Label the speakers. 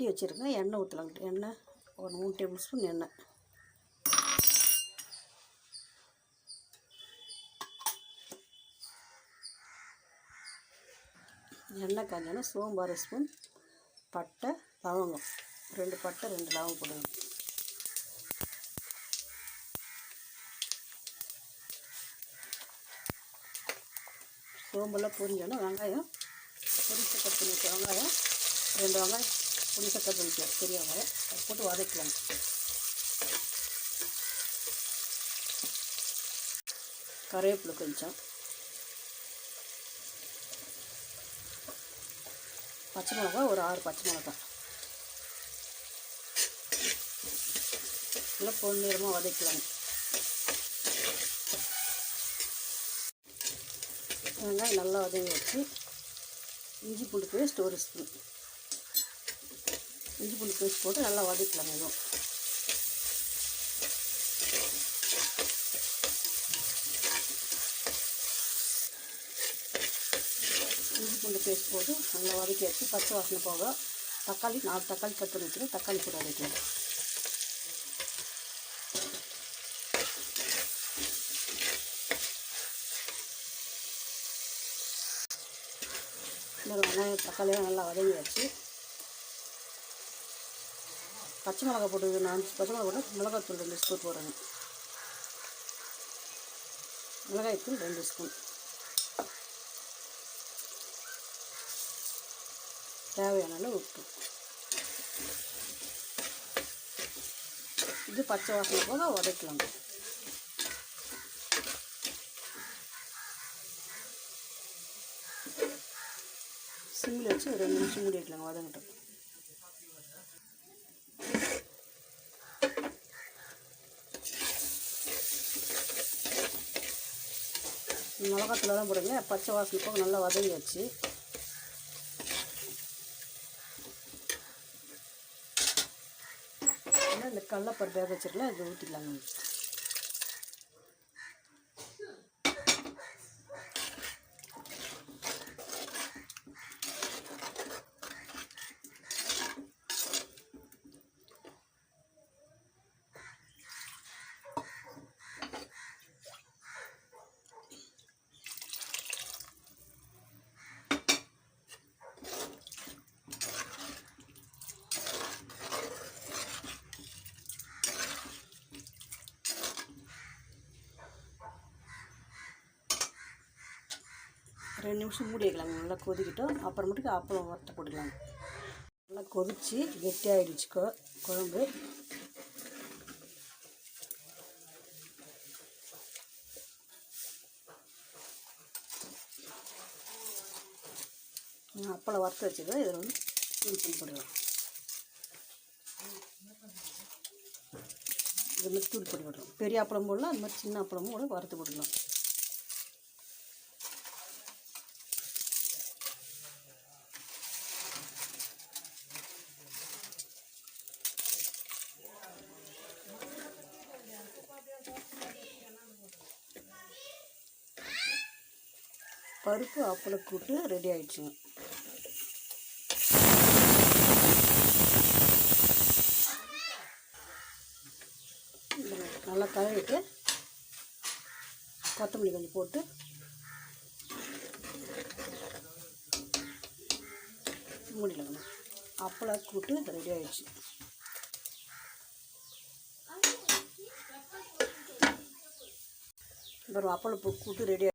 Speaker 1: சட்டி வச்சுருக்கேன். எண்ணெய் ஊற்றலாங்க எண்ணெய் ஒரு மூணு டேபிள் ஸ்பூன் எண்ணெய். எண்ணெய் காஞ்சோன்னா சோம்பு அரை ஸ்பூன் பட்டை லவங்கம். ரெண்டு பட்டை ரெண்டு லவங்கம் போடுங்க சோம்பெல்லாம் பொரிஞ்சோன்னா வெங்காயம் பொரிச்சு கட் பண்ணி வெங்காயம் ரெண்டு வெங்காயம் பொரிச்ச கட் பெரியவங்க பெரிய அதை போட்டு வதக்கலாம். கருவேப்பிலை கொஞ்சம். பச்சை மிளகா ஒரு ஆறு பச்சை மிளகா. நல்லா பொன்னிறமாக வதக்கலாம். வெங்காயம் நல்லா வதங்கி வச்சு இஞ்சி பூண்டு பேஸ்ட் ஒரு ஸ்பூன். இஞ்சி பூண்டு பேஸ்ட் போட்டு நல்லா வதக்கலாம் இதுவும் இஞ்சி பூண்டு பேஸ்ட் போட்டு நல்லா வதக்கி வச்சு பச்சை வாசனை போக தக்காளி நாலு தக்காளி கட் பண்ணி தக்காளி கூட வதக்கலாம் இந்த வெங்காயம் தக்காளியெல்லாம் நல்லா வதங்கி வச்சு பச்சை மிளகா போட்டு நான் பச்சை மிளகா போட்டு மிளகாத்தூள் ரெண்டு ஸ்பூன் போடுறேன். மிளகாய்த்தூள் ரெண்டு ஸ்பூன். தேவையான அளவு உப்பு. இது பச்சை வாசனை போக உடைக்கலாம். சிம்மில் வச்சு ஒரு ரெண்டு நிமிஷம் மூடி வைக்கலாங்க வதங்கட்டும். மிளகாத்தூள் தான் போடுங்க பச்சை வாசனை போக நல்லா வதங்கி வச்சு இந்த கடலப்பருப்பு வேக வச்சுருக்கலாம் இதை ஊற்றிக்கலாங்க ரெண்டு நிமிஷம் மூடி வைக்கலாங்க. நல்லா கொதிக்கிட்டோம். அப்புறமேட்டுக்கு அப்பளம் வறுத்து போட்டுக்கலாங்க. நல்லா கொதித்து கெட்டியாகிடுச்சு கொ குழம்பு. அப்பளம் வறுத்து வச்சுக்கிறேன் இதில் வந்து தூள் பண்ணி போடுவேன் இது மாதிரி தூள் பண்ணி போடுறோம் பெரிய அப்பளம் போடலாம். அது மாதிரி சின்ன அப்பளமும் கூட வறுத்து போட்டுக்கலாம். பருப்பு அப்பளம் கூட்டு ரெடி ஆயிடுச்சுங்க. நல்லா கழுவிட்டு கொத்தமல்லி கொஞ்சம் போட்டு மூடிடலாங்க அப்பளம் கூட்டு ரெடி ஆயிடுச்சு. அப்புறம் அப்பளம் கூட்டு ரெடி